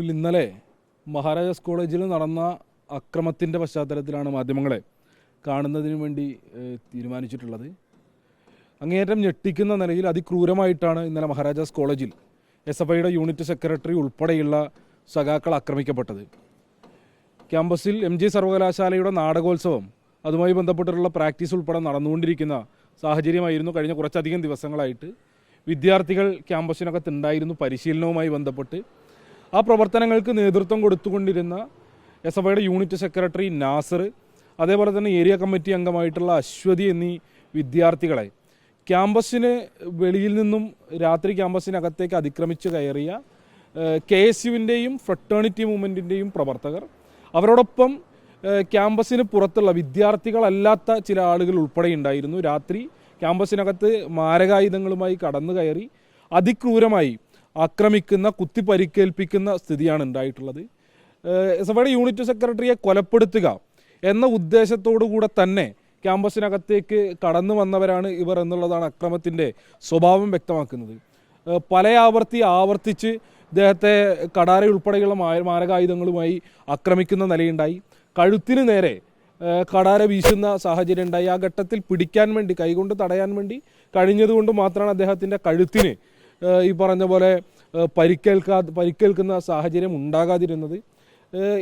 ഇന്നലെ മഹാരാജാസ് കോളേജിൽ നടന്ന അക്രമത്തിന്റെ പശ്ചാത്തലത്തിലാണ് മാധ്യമങ്ങളെ കാണുന്നതിന് വേണ്ടി തീരുമാനിച്ചിട്ടുള്ളത്. അങ്ങേയറ്റം ഞെട്ടിക്കുന്ന നിലയിൽ അതിക്രൂരമായിട്ടാണ് ഇന്നലെ മഹാരാജാസ് കോളേജിൽ എസ് എഫ് ഐയുടെ യൂണിറ്റ് സെക്രട്ടറി ഉൾപ്പെടെയുള്ള സഖാക്കൾ ആക്രമിക്കപ്പെട്ടത്. ക്യാമ്പസിൽ എം ജി സർവകലാശാലയുടെ നാടകോത്സവം അതുമായി ബന്ധപ്പെട്ടിട്ടുള്ള പ്രാക്ടീസ് ഉൾപ്പെടെ നടന്നുകൊണ്ടിരിക്കുന്ന സാഹചര്യമായിരുന്നു കഴിഞ്ഞ കുറച്ചധികം ദിവസങ്ങളായിട്ട്. വിദ്യാർത്ഥികൾ ക്യാമ്പസിനകത്ത് ഉണ്ടായിരുന്നു പരിശീലനവുമായി ബന്ധപ്പെട്ട് ആ പ്രവർത്തനങ്ങൾക്ക് നേതൃത്വം കൊടുത്തുകൊണ്ടിരുന്ന എസ് എഫ് ഐയുടെ യൂണിറ്റ് സെക്രട്ടറി നാസർ അതേപോലെ തന്നെ ഏരിയ കമ്മിറ്റി അംഗമായിട്ടുള്ള അശ്വതി എന്നീ വിദ്യാർത്ഥികളെ ക്യാമ്പസിന് വെളിയിൽ നിന്നും രാത്രി ക്യാമ്പസിനകത്തേക്ക് അതിക്രമിച്ച് കയറിയ കെ എസ് യുവിന്റെയും ഫ്രട്ടേണിറ്റി മൂവ്മെന്റിന്റെയും പ്രവർത്തകർ അവരോടൊപ്പം ക്യാമ്പസിന് പുറത്തുള്ള വിദ്യാർത്ഥികളല്ലാത്ത ചില ആളുകൾ ഉൾപ്പെടെ ഉണ്ടായിരുന്നു. രാത്രി ക്യാമ്പസിനകത്ത് മാരകായുധങ്ങളുമായി കടന്നു കയറി അതിക്രൂരമായി ആക്രമിക്കുന്ന കുത്തി പരിക്കേൽപ്പിക്കുന്ന സ്ഥിതിയാണ് ഉണ്ടായിട്ടുള്ളത്. എസ് എഫ് ഐയുടെ യൂണിറ്റ് സെക്രട്ടറിയെ കൊലപ്പെടുത്തുക എന്ന ഉദ്ദേശത്തോടു കൂടെ തന്നെ ക്യാമ്പസിനകത്തേക്ക് കടന്നു വന്നവരാണ് ഇവർ എന്നുള്ളതാണ് അക്രമത്തിന്റെ സ്വഭാവം വ്യക്തമാക്കുന്നത്. പല ആവർത്തി ആവർത്തിച്ച് ഇദ്ദേഹത്തെ കടാര ഉൾപ്പെടെയുള്ള മാരകായുധങ്ങളുമായി ആക്രമിക്കുന്ന നിലയുണ്ടായി. കഴുത്തിന് നേരെ കടാര വീശുന്ന സാഹചര്യം ഉണ്ടായി. ആ ഘട്ടത്തിൽ പിടിക്കാൻ വേണ്ടി കൈകൊണ്ട് തടയാൻ വേണ്ടി കഴിഞ്ഞതുകൊണ്ട് മാത്രമാണ് അദ്ദേഹത്തിന്റെ കഴുത്തിന് ഈ പറഞ്ഞ പോലെ പരിക്കേൽക്കാ പരിക്കേൽക്കുന്ന സാഹചര്യം ഉണ്ടാകാതിരുന്നത്.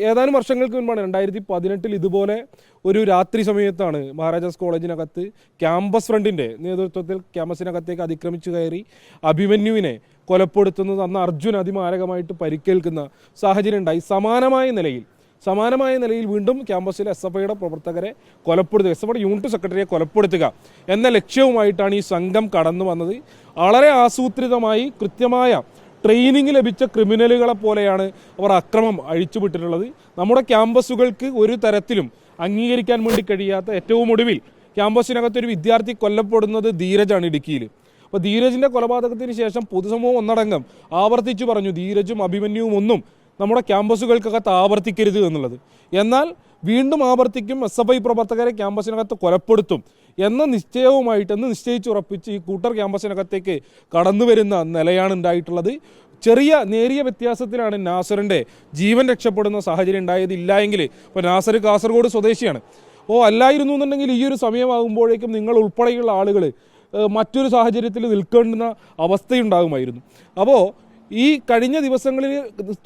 ഏതാനും വർഷങ്ങൾക്ക് മുൻപാണ് രണ്ടായിരത്തി പതിനെട്ടിൽ ഇതുപോലെ ഒരു രാത്രി സമയത്താണ് മഹാരാജാസ് കോളേജിനകത്ത് ക്യാമ്പസ് ഫ്രണ്ടിന്റെ നേതൃത്വത്തിൽ ക്യാമ്പസിനകത്തേക്ക് അതിക്രമിച്ചു കയറി അഭിമന്യുവിനെ കൊലപ്പെടുത്തുന്നത് അന്ന് അർജുൻ അതിമാരകമായിട്ട് പരിക്കേൽക്കുന്ന സാഹചര്യം ഉണ്ടായി. സമാനമായ നിലയിൽ സമാനമായ നിലയിൽ വീണ്ടും ക്യാമ്പസിൽ എസ് എഫ് ഐയുടെ പ്രവർത്തകരെ കൊലപ്പെടുത്തുക എസ് എഫ് ഐയുടെ യൂണിറ്റ് സെക്രട്ടറിയെ കൊലപ്പെടുത്തുക എന്ന ലക്ഷ്യവുമായിട്ടാണ് ഈ സംഘം കടന്നു വന്നത്. വളരെ ആസൂത്രിതമായി കൃത്യമായ ട്രെയിനിങ് ലഭിച്ച ക്രിമിനലുകളെ പോലെയാണ് അവർ അക്രമം അഴിച്ചുവിട്ടിട്ടുള്ളത്. നമ്മുടെ ക്യാമ്പസുകൾക്ക് ഒരു തരത്തിലും അംഗീകരിക്കാൻ വേണ്ടി കഴിയാത്ത ഏറ്റവും ഒടുവിൽ ക്യാമ്പസിനകത്തൊരു വിദ്യാർത്ഥി കൊല്ലപ്പെടുന്നത് ധീരജാണ് ഇടുക്കിയിൽ അപ്പോൾ ധീരജിന്റെ കൊലപാതകത്തിന് ശേഷം പൊതുസമൂഹം ഒന്നടങ്കം ആവർത്തിച്ചു പറഞ്ഞു ധീരജും അഭിമന്യുവും ഒന്നും നമ്മുടെ ക്യാമ്പസുകൾക്കകത്ത് ആവർത്തിക്കരുത് എന്നുള്ളത്. എന്നാൽ വീണ്ടും ആവർത്തിക്കും എസ് എഫ് ഐ പ്രവർത്തകരെ ക്യാമ്പസിനകത്ത് കൊലപ്പെടുത്തും എന്ന നിശ്ചയവുമായിട്ട് എന്ന് നിശ്ചയിച്ചുറപ്പിച്ച് ഈ കൂട്ടർ ക്യാമ്പസിനകത്തേക്ക് കടന്നു വരുന്ന നിലയാണ് ഉണ്ടായിട്ടുള്ളത്. ചെറിയ നേരിയ വ്യത്യാസത്തിലാണ് നാസറിന്റെ ജീവൻ രക്ഷപ്പെടുന്ന സാഹചര്യം ഉണ്ടായത് ഇല്ല എങ്കിൽ ഇപ്പോൾ നാസർ കാസർഗോഡ് സ്വദേശിയാണ്. ഓ അല്ലായിരുന്നു എന്നുണ്ടെങ്കിൽ ഈ ഒരു സമയമാകുമ്പോഴേക്കും നിങ്ങൾ ഉൾപ്പെടെയുള്ള ആളുകൾ മറ്റൊരു സാഹചര്യത്തിൽ നിൽക്കേണ്ടുന്ന അവസ്ഥയുണ്ടാകുമായിരുന്നു. അപ്പോൾ ഈ കഴിഞ്ഞ ദിവസങ്ങളിൽ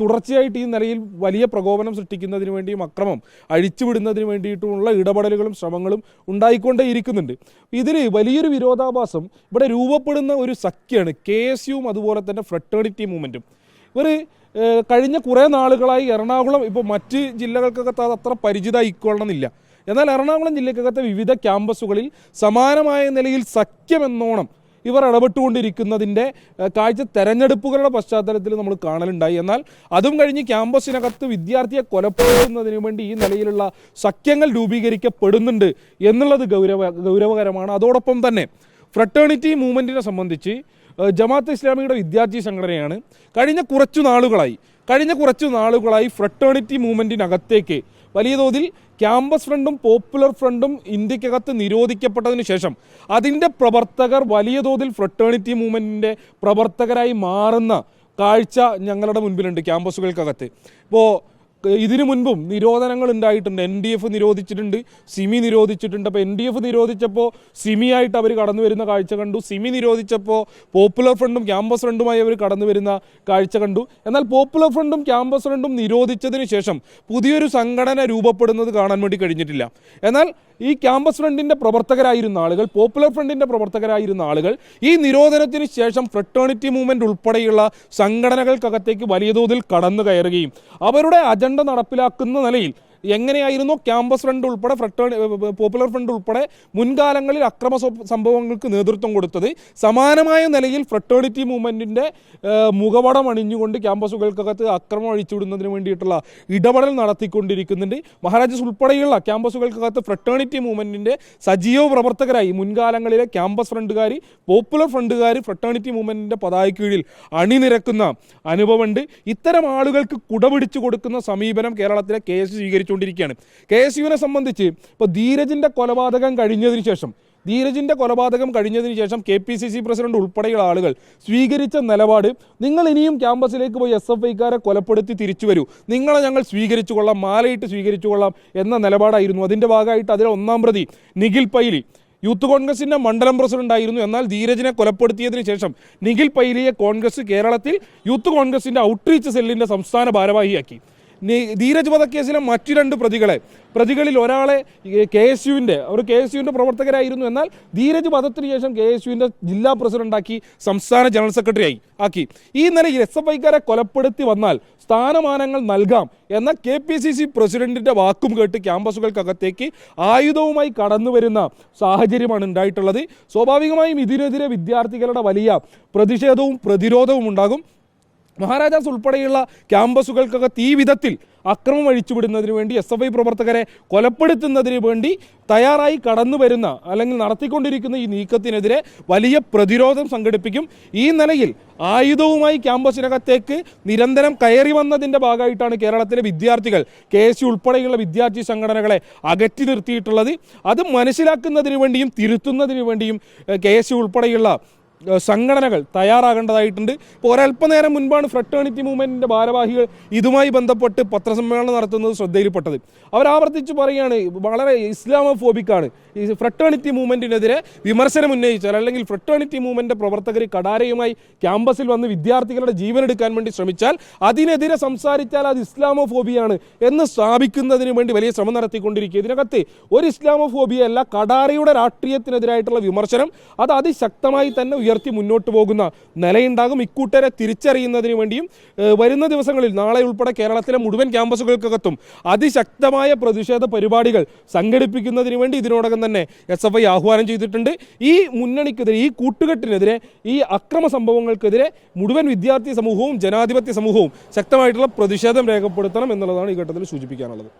തുടർച്ചയായിട്ട് ഈ നിലയിൽ വലിയ പ്രകോപനം സൃഷ്ടിക്കുന്നതിന് വേണ്ടിയും അക്രമം അഴിച്ചുവിടുന്നതിന് വേണ്ടിയിട്ടുമുള്ള ഇടപെടലുകളും ശ്രമങ്ങളും ഉണ്ടായിക്കൊണ്ടേ ഇരിക്കുന്നുണ്ട് ഇതിൽ വലിയൊരു വിരോധാഭാസം ഇവിടെ രൂപപ്പെടുന്ന ഒരു സഖ്യമാണ് കെ എസ് യുവും അതുപോലെ തന്നെ ഫ്രട്ടേണിറ്റി മൂവ്മെന്റും ഇവർ കഴിഞ്ഞ കുറേ നാളുകളായി എറണാകുളം ഇപ്പോൾ മറ്റ് ജില്ലകൾക്കൊക്കെ അത് അത്ര പരിചിതമായിക്കൊള്ളണമെന്നില്ല എന്നാൽ എറണാകുളം ജില്ലക്കകത്തെ വിവിധ ക്യാമ്പസുകളിൽ സമാനമായ നിലയിൽ സഖ്യമെന്നോണം ഇവർ ഇടപെട്ടുകൊണ്ടിരിക്കുന്നതിന്റെ കാഴ്ച തെരഞ്ഞെടുപ്പുകളുടെ പശ്ചാത്തലത്തിൽ നമ്മൾ കാണലുണ്ടായി. എന്നാൽ അതും കഴിഞ്ഞ് ക്യാമ്പസിനകത്ത് വിദ്യാർത്ഥിയെ കൊലപ്പെടുത്തുന്നതിന് വേണ്ടി ഈ നിലയിലുള്ള സഖ്യങ്ങൾ രൂപീകരിക്കപ്പെടുന്നുണ്ട് എന്നുള്ളത് ഗൗരവ ഗൗരവകരമാണ്. അതോടൊപ്പം തന്നെ ഫ്രട്ടേണിറ്റി മൂവ്മെന്റിനെ സംബന്ധിച്ച് ജമാഅത്ത് ഇസ്ലാമിയുടെ വിദ്യാർത്ഥി സംഘടനയാണ് കഴിഞ്ഞ കുറച്ചു നാളുകളായി കഴിഞ്ഞ കുറച്ചു നാളുകളായി ഫ്രട്ടേണിറ്റി മൂവ്മെന്റിനകത്തേക്ക് വലിയ തോതിൽ ക്യാമ്പസ് ഫ്രണ്ടും പോപ്പുലർ ഫ്രണ്ടും ഇന്ത്യക്കകത്ത് നിരോധിക്കപ്പെട്ടതിന് ശേഷം അതിന്റെ പ്രവർത്തകർ വലിയ തോതിൽ ഫ്രട്ടേണിറ്റി മൂവ്മെന്റിന്റെ പ്രവർത്തകരായി മാറുന്ന കാഴ്ച ഞങ്ങളുടെ മുൻപിലുണ്ട് ക്യാമ്പസുകൾക്കകത്ത്. ഇപ്പോൾ ഇതിനു മുൻപും നിരോധനങ്ങൾ ഉണ്ടായിട്ടുണ്ട്. എൻ ഡി എഫ് നിരോധിച്ചിട്ടുണ്ട് സിമി നിരോധിച്ചിട്ടുണ്ട്. അപ്പോൾ എൻ ഡി എഫ് നിരോധിച്ചപ്പോൾ സിമി ആയിട്ട് അവർ കടന്നു വരുന്ന കാഴ്ച കണ്ടു. സിമി നിരോധിച്ചപ്പോൾ പോപ്പുലർ ഫ്രണ്ടും ക്യാമ്പസ് ഫ്രണ്ടുമായി അവർ കടന്നു വരുന്ന കാഴ്ച കണ്ടു. എന്നാൽ പോപ്പുലർ ഫ്രണ്ടും ക്യാമ്പസ് ഫ്രണ്ടും നിരോധിച്ചതിന് ശേഷം പുതിയൊരു സംഘടന രൂപപ്പെടുന്നത് കാണാൻ വേണ്ടി കഴിഞ്ഞിട്ടില്ല. എന്നാൽ ഈ ക്യാമ്പസ് ഫ്രണ്ടിന്റെ പ്രവർത്തകരായിരുന്ന ആളുകൾ പോപ്പുലർ ഫ്രണ്ടിന്റെ പ്രവർത്തകരായിരുന്ന ആളുകൾ ഈ നിരോധനത്തിന് ശേഷം ഫ്രട്ടേണിറ്റി മൂവ്മെന്റ് ഉൾപ്പെടെയുള്ള സംഘടനകൾക്കകത്തേക്ക് വലിയ തോതിൽ കടന്നു കയറുകയും അവരുടെ അജണ്ട നടപ്പിലാക്കുന്ന നിലയിൽ എങ്ങനെയായിരുന്നു ക്യാമ്പസ് ഫ്രണ്ട് ഉൾപ്പെടെ ഫ്രട്ടേണി പോപ്പുലർ ഫ്രണ്ട് ഉൾപ്പെടെ മുൻകാലങ്ങളിൽ അക്രമ സംഭവങ്ങൾക്ക് നേതൃത്വം കൊടുത്തത്? സമാനമായ നിലയിൽ ഫ്രട്ടേണിറ്റി മൂവ്മെന്റിന്റെ മുഖപടം അണിഞ്ഞുകൊണ്ട് ക്യാമ്പസുകൾക്കകത്ത് അക്രമം അഴിച്ചുവിടുന്നതിന് വേണ്ടിയിട്ടുള്ള ഇടപെടൽ നടത്തിക്കൊണ്ടിരിക്കുന്നുണ്ട്. മഹാരാജാസ് ഉൾപ്പെടെയുള്ള ക്യാമ്പസുകൾക്കകത്ത് ഫ്രട്ടേണിറ്റി മൂവ്മെന്റിന്റെ സജീവ പ്രവർത്തകരായി മുൻകാലങ്ങളിലെ ക്യാമ്പസ് ഫ്രണ്ടുകാർ പോപ്പുലർ ഫ്രണ്ടുകാർ ഫ്രട്ടേണിറ്റി മൂവ്മെന്റിന്റെ പതാക കീഴിൽ അണിനിരക്കുന്ന അനുഭവമുണ്ട്. ഇത്തരം ആളുകൾക്ക് കുടപിടിച്ചു കൊടുക്കുന്ന സമീപനം കേരളത്തിലെ കെ എസ് സ്വീകരിച്ചുകൊണ്ടിരിക്കുകയാണ് കെ എസ് യുവിനെ സംബന്ധിച്ച് ഇപ്പോൾ ധീരജിന്റെ കൊലപാതകം കഴിഞ്ഞതിന് ശേഷം ധീരജിന്റെ കൊലപാതകം കഴിഞ്ഞതിന് ശേഷം K P C C president ഉൾപ്പെടെയുള്ള ആളുകൾ സ്വീകരിച്ച നിലപാട് നിങ്ങൾ ഇനിയും ക്യാമ്പസിലേക്ക് പോയി എസ് എഫ് ഐക്കാരെ കൊലപ്പെടുത്തി തിരിച്ചു വരൂ. നിങ്ങളെ ഞങ്ങൾ സ്വീകരിച്ചു കൊള്ളാം മാലയിട്ട് സ്വീകരിച്ചു കൊള്ളാം എന്ന നിലപാടായിരുന്നു. അതിന്റെ ഭാഗമായിട്ട് അതിലെ ഒന്നാം പ്രതി നിഖിൽ പൈലി യൂത്ത് കോൺഗ്രസിന്റെ മണ്ഡലം പ്രസിഡന്റായിരുന്നു എന്നാൽ ധീരജിനെ കൊലപ്പെടുത്തിയതിനു ശേഷം നിഖിൽ പൈലിയെ കോൺഗ്രസ് കേരളത്തിൽ യൂത്ത് കോൺഗ്രസിന്റെ ഔട്ട്റീച്ച് സെല്ലിന്റെ സംസ്ഥാന ഭാരവാഹിയാക്കി. ധീരജ് വധക്കേസിലെ മറ്റു രണ്ട് പ്രതികളെ പ്രതികളിൽ ഒരാളെ കെ എസ് യുവിന്റെ അവർ കെ എസ് യുവിന്റെ പ്രവർത്തകരായിരുന്നു. എന്നാൽ ധീരജ് വധത്തിന് ശേഷം കെ എസ് യുവിന്റെ ജില്ലാ പ്രസിഡന്റാക്കി സംസ്ഥാന ജനറൽ സെക്രട്ടറി ആയി ആക്കി. ഈ നിലയിൽ എസ് എഫ് ഐക്കാരെ കൊലപ്പെടുത്തി വന്നാൽ സ്ഥാനമാനങ്ങൾ നൽകാം എന്ന കെ പി സി സി പ്രസിഡന്റിന്റെ വാക്കും കേട്ട് ക്യാമ്പസുകൾക്കകത്തേക്ക് ആയുധവുമായി കടന്നു വരുന്ന സാഹചര്യമാണ് ഉണ്ടായിട്ടുള്ളത്. സ്വാഭാവികമായും ഇതിനെതിരെ വിദ്യാർത്ഥികളുടെ വലിയ പ്രതിഷേധവും പ്രതിരോധവും ഉണ്ടാകും. മഹാരാജാസ് ഉൾപ്പെടെയുള്ള ക്യാമ്പസുകൾക്കൊക്കെ ഈ വിധത്തിൽ അക്രമം അഴിച്ചുവിടുന്നതിന് വേണ്ടി എസ് എഫ് ഐ പ്രവർത്തകരെ കൊലപ്പെടുത്തുന്നതിന് വേണ്ടി തയ്യാറായി കടന്നു വരുന്ന അല്ലെങ്കിൽ നടത്തിക്കൊണ്ടിരിക്കുന്ന ഈ നീക്കത്തിനെതിരെ വലിയ പ്രതിരോധം സംഘടിപ്പിക്കും. ഈ നിലയിൽ ആയുധവുമായി ക്യാമ്പസിനകത്തേക്ക് നിരന്തരം കയറി വന്നതിന്റെ ഭാഗമായിട്ടാണ് കേരളത്തിലെ വിദ്യാർത്ഥികൾ കെ എസ് ഉൾപ്പെടെയുള്ള വിദ്യാർത്ഥി സംഘടനകളെ അകറ്റി നിർത്തിയിട്ടുള്ളത്. അത് മനസ്സിലാക്കുന്നതിന് വേണ്ടിയും തിരുത്തുന്നതിന് വേണ്ടിയും കെ എസ് ഉൾപ്പെടെയുള്ള സംഘടനകൾ തയ്യാറാകേണ്ടതായിട്ടുണ്ട്. ഇപ്പോൾ ഒരല്പനേരം മുൻപാണ് ഫ്രട്ടേണിറ്റി മൂവ്മെന്റിന്റെ ഭാരവാഹികൾ ഇതുമായി ബന്ധപ്പെട്ട് പത്രസമ്മേളനം നടത്തുന്നത് ശ്രദ്ധയിൽപ്പെട്ടത്. അവർ ആവർത്തിച്ച് പറയുകയാണ് വളരെ ഇസ്ലാമോഫോബിക്കാണ് ഈ ഫ്രട്ടേണിറ്റി മൂവ്മെന്റിനെതിരെ വിമർശനം ഉന്നയിച്ചാൽ അല്ലെങ്കിൽ ഫ്രട്ടേണിറ്റി മൂവ്മെന്റിന്റെ പ്രവർത്തകർ കടാരയുമായി ക്യാമ്പസിൽ വന്ന് വിദ്യാർത്ഥികളുടെ ജീവൻ എടുക്കാൻ വേണ്ടി ശ്രമിച്ചാൽ അതിനെതിരെ സംസാരിച്ചാൽ അത് ഇസ്ലാമോഫോബിയാണ് എന്ന് സ്ഥാപിക്കുന്നതിന് വേണ്ടി വലിയ ശ്രമം നടത്തിക്കൊണ്ടിരിക്കുക. ഇതിനകത്ത് ഒരു ഇസ്ലാമോഫോബിയല്ല കടാരയുടെ രാഷ്ട്രീയത്തിനെതിരായിട്ടുള്ള വിമർശനം. അത് അതിശക്തമായി തന്നെ ഉയർത്തി മുന്നോട്ട് പോകുന്ന നിലയുണ്ടാകും. ഇക്കൂട്ടരെ തിരിച്ചറിയുന്നതിന് വേണ്ടിയും വരുന്ന ദിവസങ്ങളിൽ നാളെ ഉൾപ്പെടെ കേരളത്തിലെ മുഴുവൻ ക്യാമ്പസുകൾക്കകത്തും അതിശക്തമായ പ്രതിഷേധ പരിപാടികൾ സംഘടിപ്പിക്കുന്നതിന് വേണ്ടി ഇതിനോടകം തന്നെ എസ് എഫ് ഐ ആഹ്വാനം ചെയ്തിട്ടുണ്ട്. ഈ മുന്നണിക്കെതിരെ ഈ കൂട്ടുകെട്ടിനെതിരെ ഈ അക്രമ സംഭവങ്ങൾക്കെതിരെ മുഴുവൻ വിദ്യാർത്ഥി സമൂഹവും ജനാധിപത്യ സമൂഹവും ശക്തമായിട്ടുള്ള പ്രതിഷേധം രേഖപ്പെടുത്തണം എന്നുള്ളതാണ് ഈ ഘട്ടത്തിൽ സൂചിപ്പിക്കാനുള്ളത്.